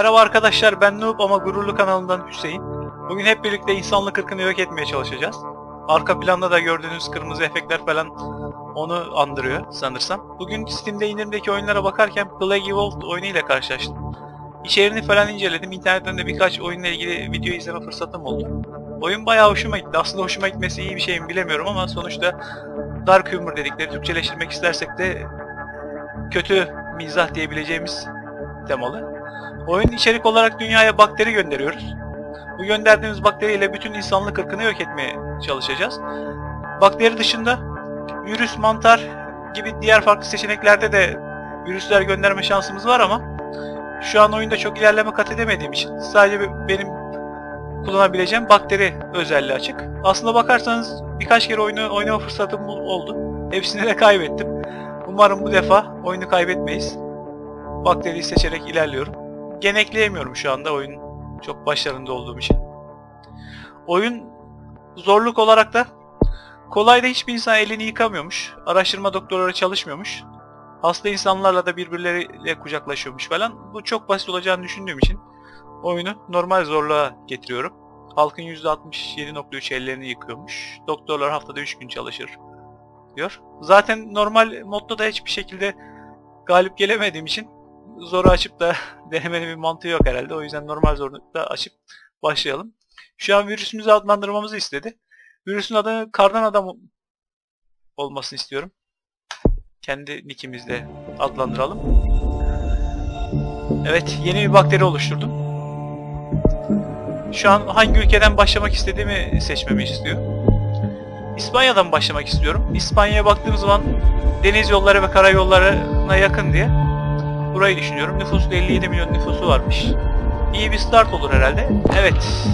Merhaba arkadaşlar ben Noob ama gururlu kanalından Hüseyin. Bugün hep birlikte insanlık ırkını yok etmeye çalışacağız. Arka planda da gördüğünüz kırmızı efektler falan onu andırıyor sanırsam. Bugün Steam'de indirimdeki oyunlara bakarken Plague Evolved oyunu ile karşılaştım. İçeriğini falan inceledim. İnternetten de birkaç oyunla ilgili video izleme fırsatım oldu. Oyun bayağı hoşuma gitti. Aslında hoşuma gitmesi iyi bir şey mi bilemiyorum ama sonuçta Dark Humor dedikleri Türkçeleştirmek istersek de kötü mizah diyebileceğimiz temalı. Oyun içerik olarak dünyaya bakteri gönderiyoruz. Bu gönderdiğimiz bakteriyle bütün insanlık ırkını yok etmeye çalışacağız. Bakteri dışında virüs, mantar gibi diğer farklı seçeneklerde de virüsler gönderme şansımız var ama şu an oyunda çok ilerleme kat edemediğim için sadece benim kullanabileceğim bakteri özelliği açık. Aslında bakarsanız birkaç kere oyunu oynama fırsatım oldu. Hepsini de kaybettim. Umarım bu defa oyunu kaybetmeyiz. Bakteriyi seçerek ilerliyorum. Genekleyemiyorum şu anda oyun çok başlarında olduğum için. Oyun zorluk olarak da kolayda hiçbir insan elini yıkamıyormuş. Araştırma doktorları çalışmıyormuş. Hasta insanlarla da birbirleriyle kucaklaşıyormuş falan. Bu çok basit olacağını düşündüğüm için oyunu normal zorluğa getiriyorum. Halkın %67.3 ellerini yıkıyormuş. Doktorlar haftada 3 gün çalışır diyor. Zaten normal modda da hiçbir şekilde galip gelemediğim için zoru açıp da denemenin bir mantığı yok herhalde. O yüzden normal zorlukta açıp başlayalım. Şu an virüsümüzü adlandırmamızı istedi. Virüsün adını kardan adam olmasını istiyorum. Kendi nickimizle adlandıralım. Evet, yeni bir bakteri oluşturdum. Şu an hangi ülkeden başlamak istediğimi seçmemi istiyor. İspanya'dan başlamak istiyorum. İspanya'ya baktığımız zaman deniz yolları ve karayollarına yakın diye burayı düşünüyorum. Nüfusu 57 milyon nüfusu varmış. İyi bir start olur herhalde. Evet.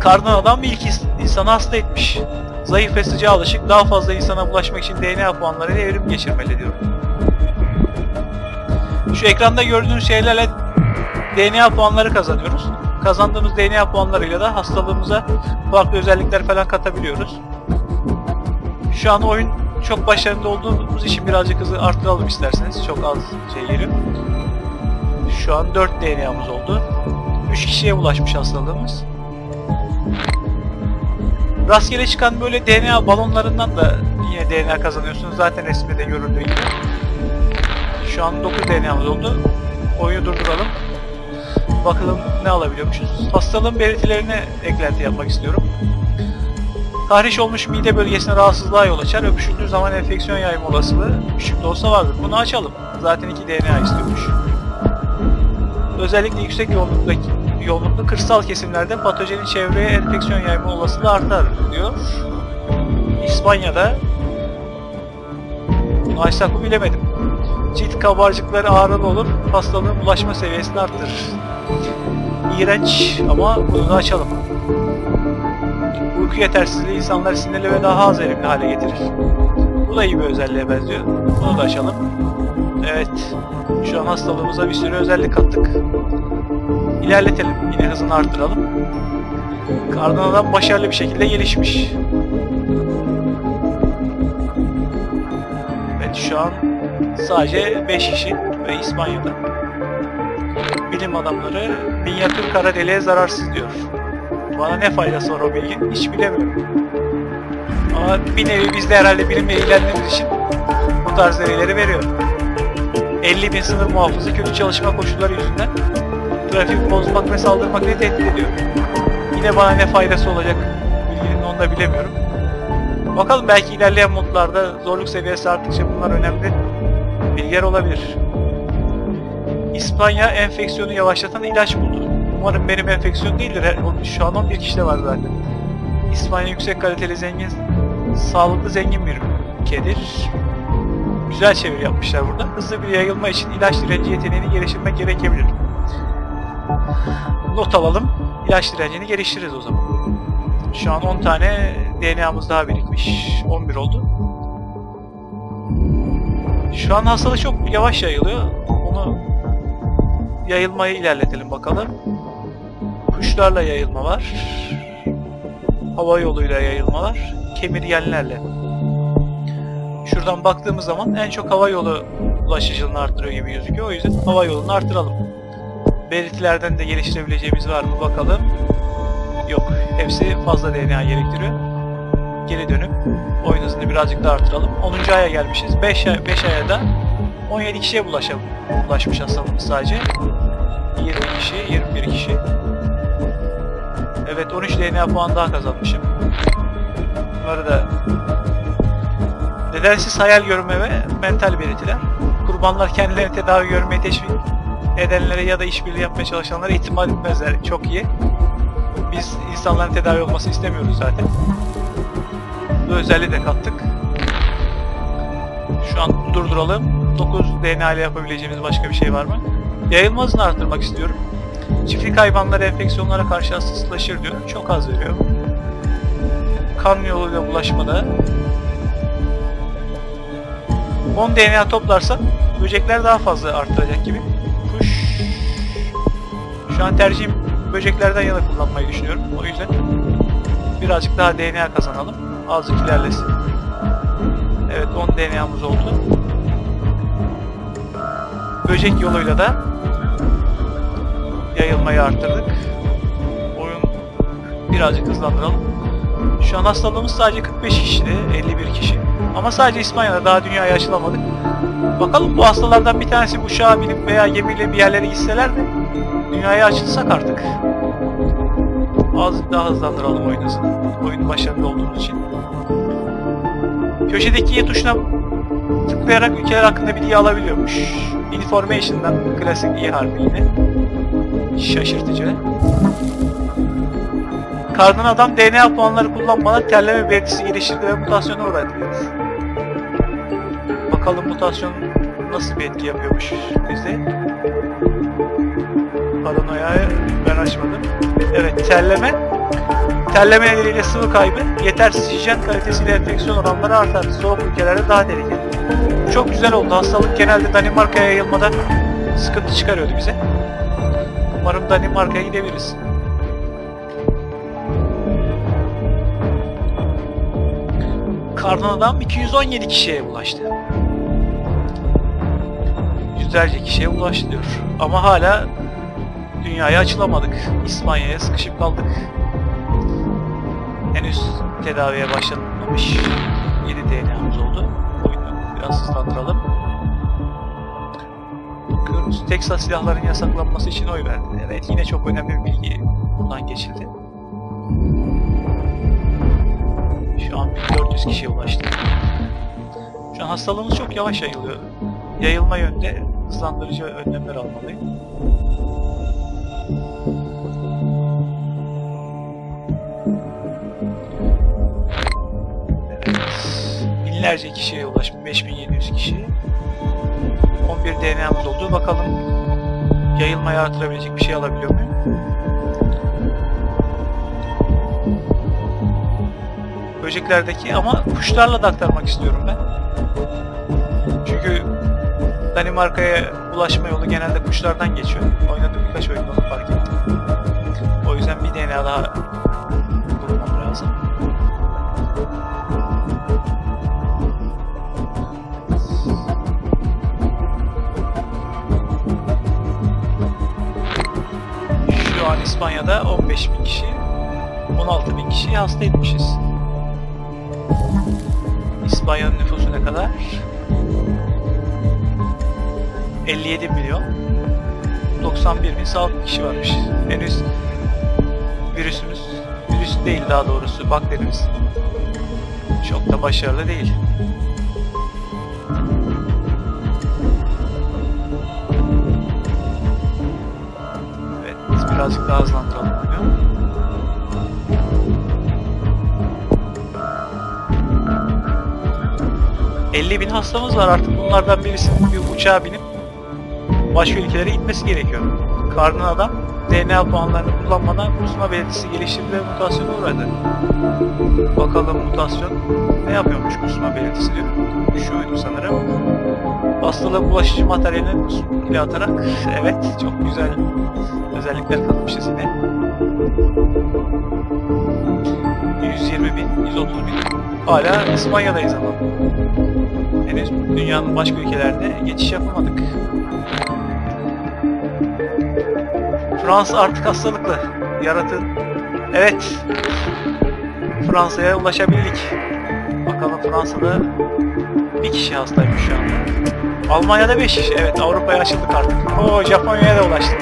Kardan adam ilk insanı hasta etmiş. Zayıf ve sıcağa alışık daha fazla insana bulaşmak için DNA puanlarıyla evrim geçirmeli diyor. Şu ekranda gördüğünüz şeylerle DNA puanları kazanıyoruz. Kazandığımız DNA puanlarıyla da hastalığımıza farklı özellikler falan katabiliyoruz. Şu an oyun çok başarılı olduğumuz için birazcık hızı arttıralım isterseniz. Çok az şey geliyor. Şu an 4 DNA'mız oldu. 3 kişiye bulaşmış hastalığımız. Rastgele çıkan böyle DNA balonlarından da yine DNA kazanıyorsunuz. Zaten resmide görüldüğü gibi. Şu an 9 DNA'mız oldu. Oyunu durduralım. Bakalım ne alabiliyormuşuz. Hastalığın belirtilerine eklenti yapmak istiyorum. Tahriş olmuş mide bölgesine rahatsızlığa yol açar. Öpüşüldüğü zaman enfeksiyon yayma olasılığı küçük de olsa vardır. Bunu açalım. Zaten iki DNA istiyormuş. Özellikle yüksek yoğunluktaki yoğunluklu kırsal kesimlerde patojenin çevreye enfeksiyon yayma olasılığı artar diyor. İspanya'da açsak mı bilemedim. Cilt kabarcıkları ağrılı olur, hastalığın bulaşma seviyesini arttırır. İğrenç ama bunu da açalım. Uyku yetersizliği insanları sinirli ve daha az verimli hale getirir. Bu da iyi bir özelliğe benziyor. Bunu da açalım. Evet. Şu an hastalığımıza bir sürü özellik kattık. İlerletelim. Yine hızını arttıralım. Kardan adam başarılı bir şekilde gelişmiş. Evet şu an sadece 5 kişi ve İspanya'da. Bilim adamları minyatür kara deliğe zararsız diyor. Bana ne faydası var o bilginin hiç bilemiyorum. Ama bir nevi biz de herhalde bilimle ilerlediğimiz için bu tarz verileri veriyor. 50 bin sınır muhafızı kötü çalışma koşulları yüzünden trafik bozmak ve saldırmak ne tehdit ediyor. Yine bana ne faydası olacak bilginin onu da bilemiyorum. Bakalım belki ilerleyen modlarda zorluk seviyesi arttıkça bunlar önemli bilgiler olabilir. İspanya enfeksiyonu yavaşlatan ilaç buldu. Umarım benim enfeksiyon değildir. Şu an 11 kişi de var zaten. İspanya yüksek kaliteli zengin, sağlıklı zengin bir ülkedir. Güzel çeviri yapmışlar burada. Hızlı bir yayılma için ilaç direnci yeteneğini geliştirmek gerekebilir. Not alalım. İlaç direncini geliştiririz o zaman. Şu an 10 tane DNA'mız daha birikmiş. 11 oldu. Şu an hastalık çok yavaş yayılıyor. Onu yayılmayı ilerletelim bakalım. Kuşlarla yayılma var. Hava yoluyla yayılma var. Kemirgenlerle. Şuradan baktığımız zaman en çok hava yolu bulaşıcılığını arttırıyor gibi gözüküyor. O yüzden hava yolunu artıralım. Belirtilerden de geliştirebileceğimiz var mı bakalım. Yok. Hepsi fazla DNA gerektiriyor. Geri dönüp oyun hızını birazcık daha artıralım. 10. aya gelmişiz. 5 ay, 5 aya da 17 kişiye bulaşalım. Bulaşmış hastalığımız sadece. 20 kişi, 21 kişi. Evet 13 DNA puan daha kazanmışım. Bunları da nedensiz hayal görme ve mental belirtiler. Kurbanlar kendilerini tedavi görmeye teşvik edenlere ya da işbirliği yapmaya çalışanlara itimat etmezler. Çok iyi. Biz insanların tedavi olmasını istemiyoruz zaten. Bu özelliği de kattık. Şu an durduralım. 9 DNA ile yapabileceğimiz başka bir şey var mı? Yayılma hızını arttırmak istiyorum. Çiftlik hayvanları enfeksiyonlara karşı hassaslaşır diyor. Çok az veriyor. Kan yoluyla bulaşmada 10 DNA toplarsak böcekler daha fazla arttıracak gibi. Kuş. Şu an tercihim böceklerden yana kullanmayı düşünüyorum. O yüzden birazcık daha DNA kazanalım. Azıcık ilerlesin. Evet 10 DNA'mız oldu. Böcek yoluyla da yayılmayı arttırdık. Oyun birazcık hızlandıralım. Şu an hastalığımız sadece 45 kişide, 51 kişi. Ama sadece İspanya'da daha dünyaya açılamadık. Bakalım bu hastalardan bir tanesi uçağa binip veya gemiyle bir yerlere gitseler de dünyaya açılsak artık. Azıcık daha hızlandıralım oyun hızını. Oyun başarılı olduğumuz için. Köşedeki tuşuna tıklayarak ülkeler hakkında bilgi alabiliyormuş. Information'dan klasik i harfi yine. Şaşırtıcı. Kardan adam DNA puanları kullanmadan terleme belirtisi geliştirdi ve mutasyona uğradı. Bakalım mutasyon nasıl bir etki yapıyormuş bizde. Paranoyayı ben açmadım. Evet terleme. Terleme nedeniyle sıvı kaybı, yetersiz hijyen kalitesiyle enfeksiyon oranları artar. Soğuk ülkelerde daha tehlikeli. Çok güzel oldu. Hastalık genelde Danimarka'ya yayılmada sıkıntı çıkarıyordu bize. Umarım Danimarka'ya gidebiliriz. Kardan adam 217 kişiye ulaştı. Yüzlerce kişiye ulaştı diyor. Ama hala dünyaya açılamadık. İspanya'ya sıkışıp kaldık. Henüz tedaviye başlanmamış 7 DNA'mız oldu. Oyunu biraz hızlandıralım. Bakıyoruz. Texas silahların yasaklanması için oy verdi. Evet yine çok önemli bir bilgi buradan geçildi. Şu an 1400 kişiye ulaştı. Şu an hastalığımız çok yavaş yayılıyor. Yayılma yönde hızlandırıcı önlemler almalıyım. Binlerce kişiye ulaşmış. 5700 kişi. 11 DNA'mız oldu. Bakalım yayılmayı artırabilecek bir şey alabiliyor muyum? Böceklerdeki ama kuşlarla da aktarmak istiyorum ben. Çünkü Danimarka'ya ulaşma yolu genelde kuşlardan geçiyor. Oynadığım birkaç oyunda fark ettim. O yüzden bir DNA daha İspanya'da 15 bin kişi, 16 bin kişiyi hasta etmişiz. İspanya'nın nüfusu ne kadar? 57 milyon. 91 bin sağlıklı kişi varmış. Henüz virüsümüz, virüs değil daha doğrusu bakterimiz çok da başarılı değil. Birazcık daha hızlandıralım oyunu. ...50 bin hastamız var artık bunlardan birisinin bir uçağa binip... ...başka ülkelere gitmesi gerekiyor. Karnın adam DNA puanlarını kullanmadan kusma belirtisi geliştirdi ve mutasyona uğradı. Bakalım mutasyon ne yapıyormuş kusma belirtisi diyor. Hastalığa bulaşıcı materyalini ile atarak evet çok güzel özellikler katmışız yine. 120 bin, 130 bin. Hala İspanya'dayız ama. Henüz dünyanın başka ülkelerine geçiş yapamadık. Fransa artık hastalıklı. Yaratın. Evet. Fransa'ya ulaşabildik. Bakalım Fransa'da bir kişi hastaymış şu anda. Almanya'da 5 kişi. Evet Avrupa'ya açıldık artık. Oo Japonya'ya da ulaştık.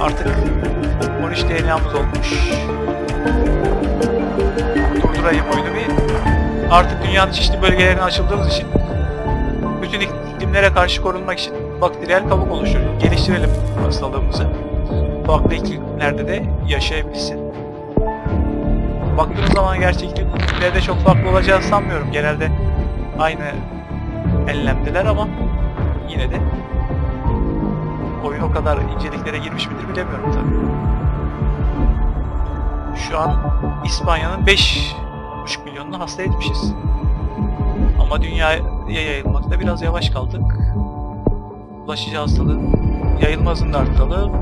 Artık 13 DNA'mız olmuş. Durdurayım oyunu bir. Artık dünyanın çeşitli bölgelerine açıldığımız için bütün iklimlere karşı korunmak için bakteriyel kabuk oluşur. Geliştirelim hastalığımızı. Farklı iklimlerde de yaşayabilsin. Baktığımız zaman iklimlerde çok farklı olacağını sanmıyorum. Genelde aynı enlemdeler ama yine de oyun o kadar inceliklere girmiş midir bilemiyorum tabii. Şu an İspanya'nın 5,5 milyonunu hasta etmişiz. Ama dünyaya yayılmakta biraz yavaş kaldık. Bulaşıcı hastalığın yayılma hızını arttıralım.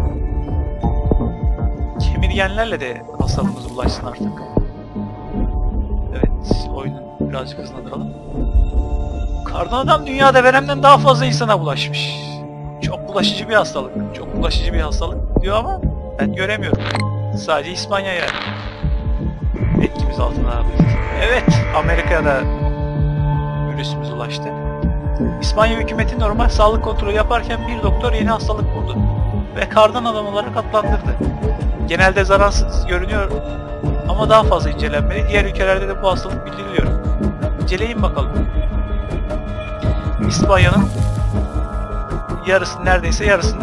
Kemirgenlerle de hastalığımız bulaşsın artık. Evet, oyunun birazcık hızlandıralım. Kardan adam dünyada veremden daha fazla insana bulaşmış. Çok bulaşıcı bir hastalık. Çok bulaşıcı bir hastalık diyor ama ben göremiyorum. Sadece İspanya'ya etkimiz altına aldık. Evet, Amerika'ya da virüsümüz ulaştı. İspanya hükümeti normal sağlık kontrolü yaparken bir doktor yeni hastalık buldu ve kardan adam olarak adlandırdı. Genelde zararsız görünüyor ama daha fazla incelenmeli. Diğer ülkelerde de bu hastalık bildiriliyor. İnceleyin bakalım. İspanya'nın yarısı neredeyse yarısını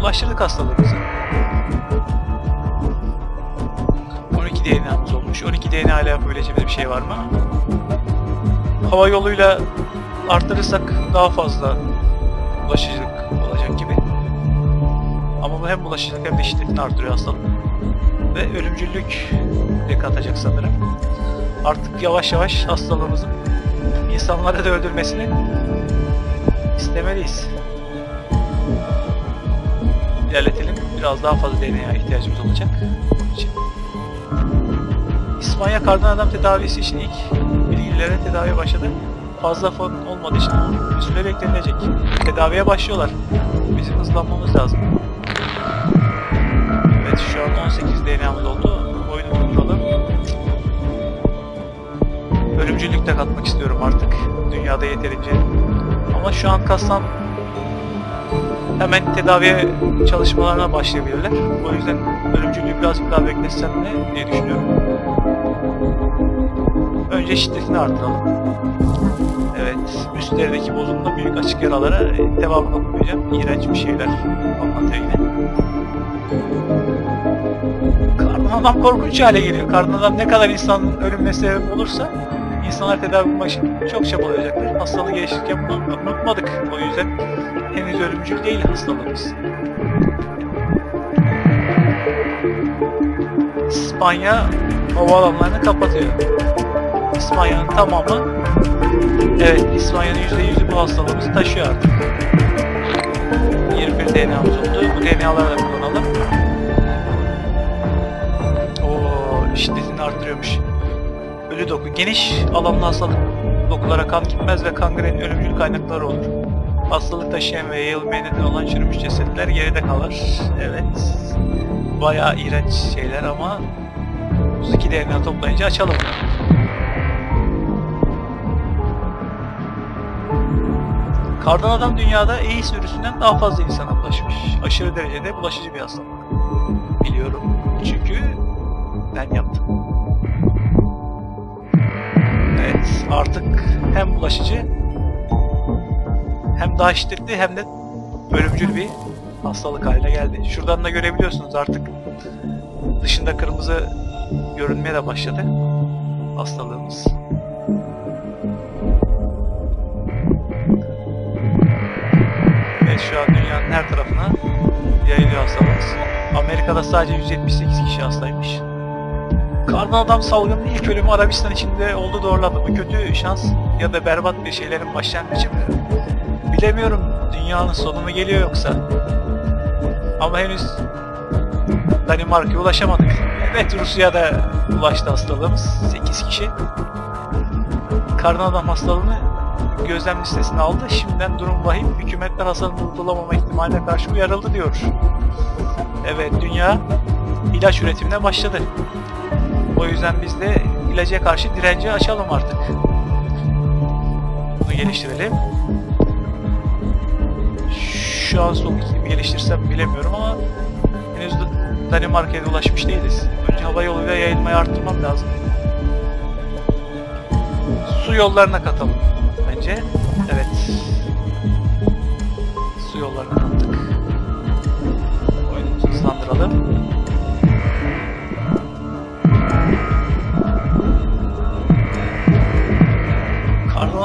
ulaştırdık hastalığımızı. 12 DNA'mız olmuş. 12 DNA ile yapabileceğimiz bir şey var mı? Hava yoluyla arttırırsak daha fazla bulaşıcılık olacak gibi. Ama bu hem bulaşıcılık hem de şiddetini artırıyor hastalık. Ve ölümcüllük de katacak sanırım. Artık yavaş yavaş hastalığımızın insanları da öldürmesini istemeliyiz. İlerletelim. Biraz daha fazla DNA ihtiyacımız olacak. İçin. İspanya kardan adam tedavisi için ilk bilgilere tedaviye başladı. Fazla fon olmadığı için bir süre beklenilecek. Tedaviye başlıyorlar. Bizim hızlanmamız lazım. Evet şu an 18 DNA'mız oldu. Ölümcüllük de katmak istiyorum artık. Dünyada yeterince. Ama şu an kastan hemen tedaviye çalışmalarına başlayabilirler. O yüzden ölümcüllüğü birazcık daha bekletsem ne diye düşünüyorum. Önce şiddetini artıralım. Evet, üstlerdeki bozulma büyük açık yaralara devamını okumayacağım. İğrenç bir şeyler anlatıyor yine. Kardan adam korkunç hale geliyor. Kardan adam ne kadar insanın ölümüne sebep olursa insanlar tedavi bulmak için çok çabalayacaktır. Hastalığı geliştirirken bunu unutmadık. O yüzden henüz ölümcül değil hastalığımız. İspanya havaalanlarını kapatıyor. İspanya'nın tamamı evet İspanya'nın %100'ü bu hastalığımızı taşıyor artık. 21 DNA'mız oldu. Bu DNA'ları da kullanalım. Oo, şiddetini arttırıyormuş. Ölü doku. Geniş alanlı hastalık dokulara kan gitmez ve kangrenin ölümcül kaynakları olur. Hastalık taşıyan ve yayılmaya neden olan çürümüş cesetler geride kalır. Evet. Bayağı iğrenç şeyler ama 32 DNA toplayınca açalım. Kardan adam dünyada AIDS virüsünden daha fazla insana bulaşmış. Aşırı derecede bulaşıcı bir hastalık. Biliyorum. Çünkü ben yaptım. Artık hem bulaşıcı hem daha şiddetli hem de ölümcül bir hastalık haline geldi. Şuradan da görebiliyorsunuz artık dışında kırmızı görünmeye de başladı hastalığımız. Evet şu an dünyanın her tarafına yayılıyor hastalığımız. Amerika'da sadece 178 kişi hastaymış. Kardan adam salgının ilk ölümü Arabistan içinde oldu doğruladı. Bu kötü şans ya da berbat bir şeylerin başlangıcı mı? Bilemiyorum. Dünyanın sonu mu geliyor yoksa? Ama henüz Danimarka'ya ulaşamadık. Evet Rusya'da ulaştı hastalığımız. 8 kişi. Karın adam hastalığını gözlem listesine aldı. Şimdiden durum vahim. Hükümetler hasarını durdurulamama ihtimaline karşı uyarıldı diyor. Evet dünya ilaç üretimine başladı. O yüzden biz de ilaca karşı direnci açalım artık. Bunu geliştirelim. Şu an son ikilimi geliştirsem bilemiyorum ama henüz Danimarka'ya ulaşmış değiliz. Önce hava yoluyla yayılmayı arttırmam lazım. Su yollarına katalım bence. Evet. Su yollarına kattık. Oyunumuzu hızlandıralım.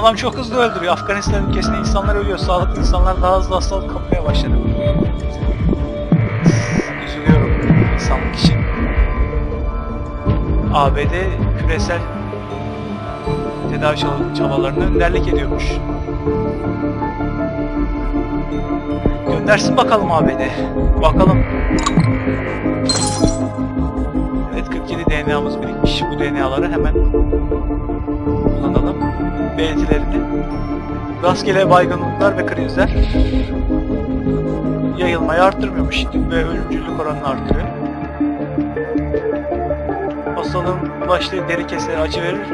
Adam çok hızlı öldürüyor. Afganistan ülkesinde insanlar ölüyor. Sağlıklı insanlar daha hızlı hastalık kapmaya başladı. Üzülüyorum insanlık için. ABD küresel tedavi çabalarını önderlik ediyormuş. Göndersin bakalım ABD. Bakalım. Evet 47 DNA'mız birikmiş. Bu DNA'ları hemen kullanalım. Belirtilerini. Rastgele baygınlıklar ve krizler yayılmayı arttırmıyormuş ve ölümcüllük oranını arttırıyor. Hastalığın bulaştığı deri keseri acı verir.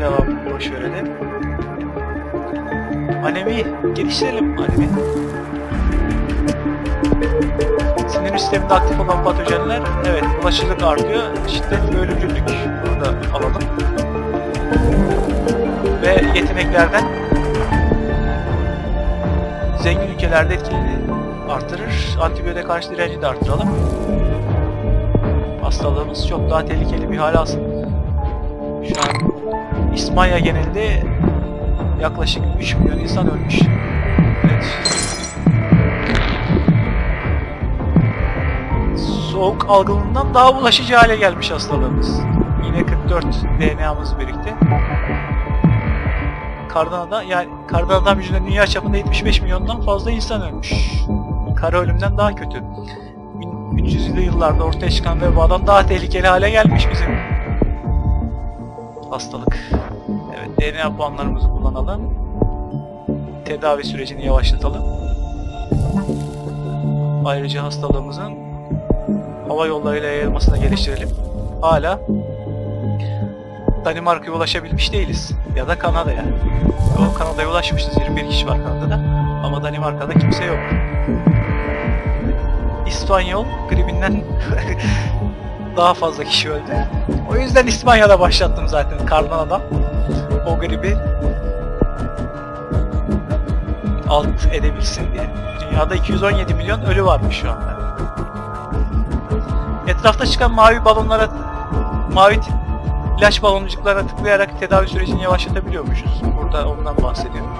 Devam boş verelim. Anemi geliştirelim anemi. Sinir sisteminde aktif olan patojenler evet bulaşıcılık artıyor. Şiddet ve ölümcüllük bunu da alalım. Yeteneklerden zengin ülkelerde etkili artırır. Antibiyotik karşı direnci de artıralım. Hastalığımız çok daha tehlikeli bir hal alsın. Şu an İspanya genelinde yaklaşık 3 milyon insan ölmüş. Evet. Soğuk algınlığından daha bulaşıcı hale gelmiş hastalığımız. Yine 44 DNA'mız birikti. Kardana'da yani Kardana'dan yüzünden dünya çapında 75 milyondan fazla insan ölmüş. Kara ölümden daha kötü. 1300'lü yıllarda ortaya çıkan vebadan daha tehlikeli hale gelmiş bizim hastalık. Evet, DNA puanlarımızı kullanalım. Tedavi sürecini yavaşlatalım. Ayrıca hastalığımızın hava yollarıyla yayılmasını geliştirelim. Hala Danimarka'ya ulaşabilmiş değiliz. Ya da Kanada'ya. O Kanada'ya ulaşmışız. 21 kişi var Kanada'da. Ama Danimarka'da kimse yok. İspanyol gribinden daha fazla kişi öldü. O yüzden İspanya'da başlattım zaten kardan adam. O gribi alt edebilsin diye. Dünyada 217 milyon ölü varmış şu anda. Etrafta çıkan mavi balonlara, mavi ilaç baloncuklara tıklayarak tedavi sürecini yavaşlatabiliyormuşuz. Burada ondan bahsediyorum.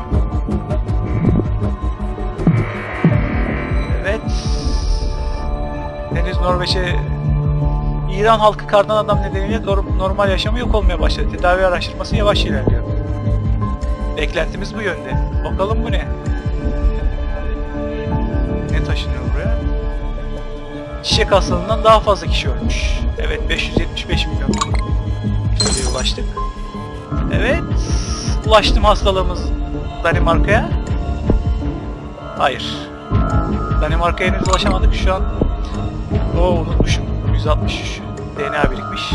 Evet. Henüz Norveç'e İran halkı kardan adam nedeniyle normal yaşamı yok olmaya başladı. Tedavi araştırması yavaş ilerliyor. Beklentimiz bu yönde. Bakalım bu ne? Ne taşınıyor buraya? Çiçek hastalığından daha fazla kişi ölmüş. Evet 575 milyon kişiye ulaştık. Evet. Ulaştım hastalığımız Danimarka'ya. Hayır. Danimarka'ya henüz ulaşamadık. Şu an o unutmuşum. 163 DNA birikmiş.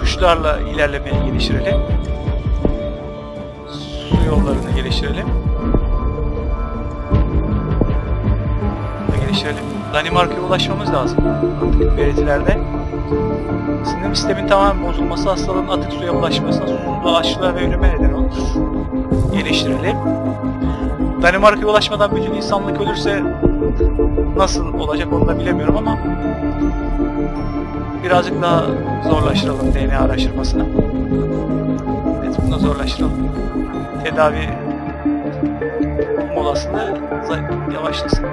Kuşlarla ilerlemeyi geliştirelim. Su yollarını geliştirelim. Geliştirelim. Danimarka'ya ulaşmamız lazım. Artık belirtilerde. Sinir sistemin tamamen bozulması hastalığın atık suya bulaşmasına, susuzluğa, açlığa ve ölüme neden olur. Geliştirelim. Danimarka'ya ulaşmadan bütün insanlık ölürse nasıl olacak onu da bilemiyorum ama birazcık daha zorlaştıralım DNA araştırmasını. Evet bunu da zorlaştıralım. Tedavi molasını yavaşlasın.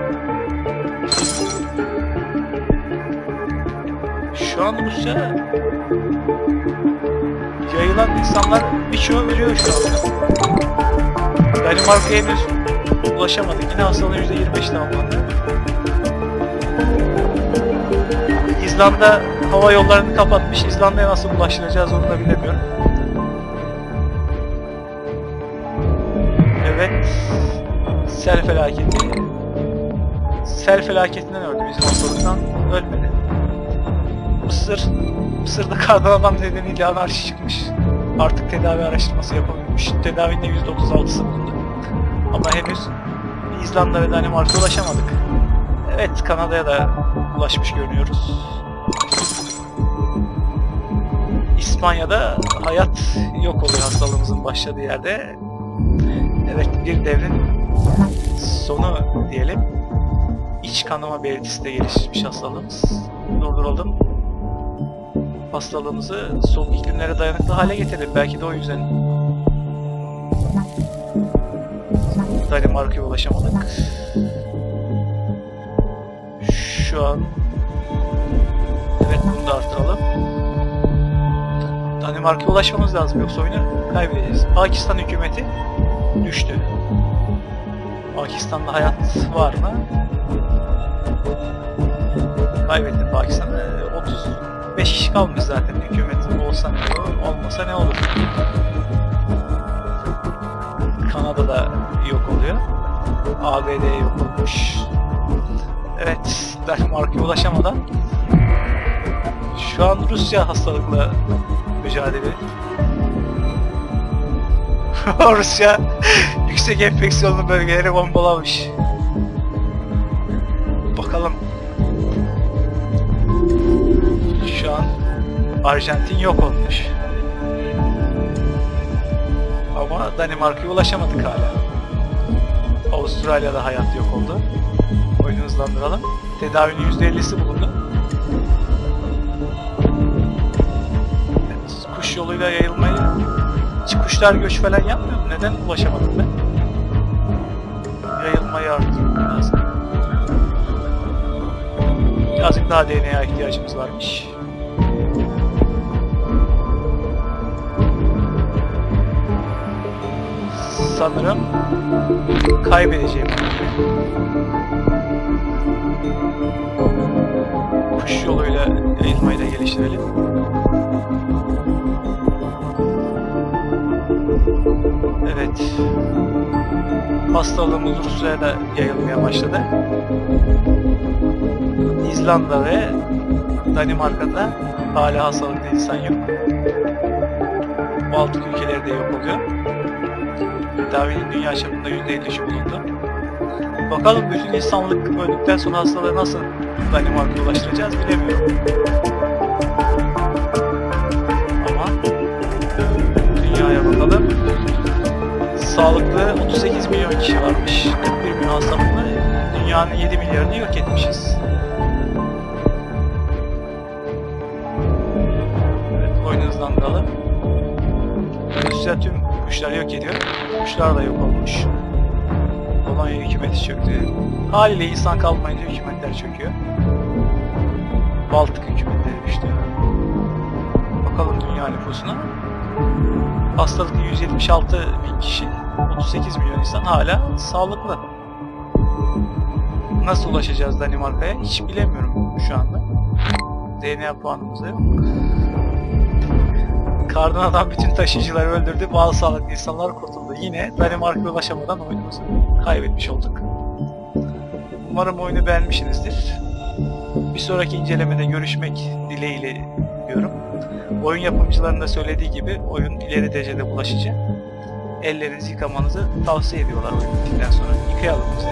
Şu an Rusya yayılan insanlar birçoğu ölüyor şu anda. Danimarka'ya henüz ulaşamadık. Yine hastalığın %25 tamamlandı. İzlanda hava yollarını kapatmış. İzlanda'ya nasıl ulaştıracağız onu da bilemiyorum. Evet. Sel felaketi. Sel felaketinden öldü bizim ortalıktan. Ölmedi. Mısır. Mısır'da kardan adam nedeniyle anarşi çıkmış. Artık tedavi araştırması yapılmış. Tedavinin de %36'sı bulundu. Ama henüz İzlanda ve Danimarka'ya ulaşamadık. Evet, Kanada'ya da ulaşmış görünüyoruz. İspanya'da hayat yok oluyor hastalığımızın başladığı yerde. Evet, bir devrin sonu diyelim. İç kanama belirtisi de gelişmiş hastalığımız. Durduralım. Hastalığımızı soğuk iklimlere dayanıklı hale getirir. Belki de o yüzden Danimarka'ya ulaşamadık. Şu an Evet bunu da artıralım. Danimarka'ya ulaşmamız lazım yoksa oyunu kaybedeceğiz. Pakistan hükümeti düştü. Pakistan'da hayat var mı? Kaybettim Pakistan'ı. 35 kişi kalmış zaten hükümet olsa ne olur, olmasa ne olur. Kanada'da yok oluyor. ABD yok olmuş. Evet, Danimarka'ya ulaşamadan şu an Rusya hastalıkla mücadele. Rusya yüksek enfeksiyonlu bölgeleri bombalamış. Bakalım. Arjantin yok olmuş. Ama Danimarka'ya ulaşamadık hala. Avustralya'da hayat yok oldu. Oyunu hızlandıralım. Tedavinin %50'si bulundu. Kuş yoluyla yayılmayı... Kuşlar göç falan yapmıyor mu? Neden ulaşamadım ben? Yayılmayı artırmak lazım. Birazcık daha DNA ihtiyacımız varmış. Sanırım kaybedeceğim. Kuş yoluyla yayılmayı da geliştirelim. Evet. Hastalığımız Rusya'ya da yayılmaya başladı. İzlanda ve Danimarka'da hala hastalıklı insan yok. Baltık ülkeleri de yok oluyor. Tedavinin dünya çapında %53'ü bulundu. Bakalım bütün insanlık öldükten sonra hastalığı nasıl Danimarka'ya ulaştıracağız bilemiyorum. Ama dünyaya bakalım. Sağlıklı 38 milyon kişi varmış. 41 milyon hastalıklı. Dünyanın 7 milyarını yok etmişiz. Evet, oyunu hızlandıralım. Rusya tüm kuşları yok ediyor. Kuşlar da yok olmuş. Polonya hükümeti çöktü. Haliyle insan kalmayınca hükümetler çöküyor. Baltık hükümetleri düştü. Bakalım dünya nüfusuna. Hastalıklı 176 bin kişi, 38 milyon insan hala sağlıklı. Nasıl ulaşacağız Danimarka'ya hiç bilemiyorum şu anda. DNA puanımız da yok. Kardan adam bütün taşıyıcıları öldürdü, bazı sağlıklı insanlar kurtuldu. Yine Danimarka'ya ulaşamadan oyunumuzu kaybetmiş olduk. Umarım oyunu beğenmişsinizdir. Bir sonraki incelemede görüşmek dileğiyle diyorum. Oyun yapımcılarının da söylediği gibi oyun ileri derecede bulaşıcı. Ellerinizi yıkamanızı tavsiye ediyorlar oyun bittikten sonra. Yıkayalım biz.